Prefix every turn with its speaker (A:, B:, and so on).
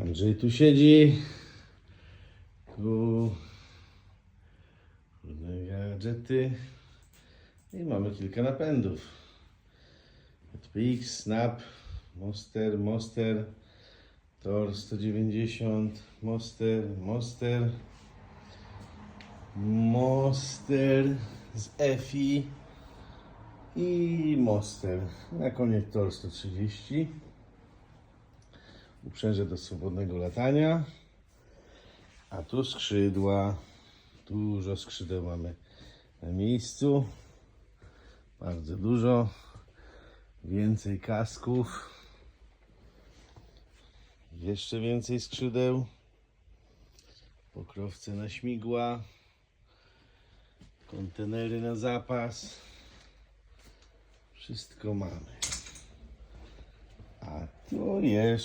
A: Andrzej tu siedzi. Tu różne gadżety. I mamy kilka napędów. Netflix, Snap, Monster, Monster, Tor 190, Monster, Monster, Monster z EFI i Monster. Na koniec Tor 130. Uprzęże do swobodnego latania. A tu skrzydła. Dużo skrzydeł mamy na miejscu. Bardzo dużo. Więcej kasków. Jeszcze więcej skrzydeł. Pokrowce na śmigła. Kontenery na zapas. Wszystko mamy. A tu jeszcze.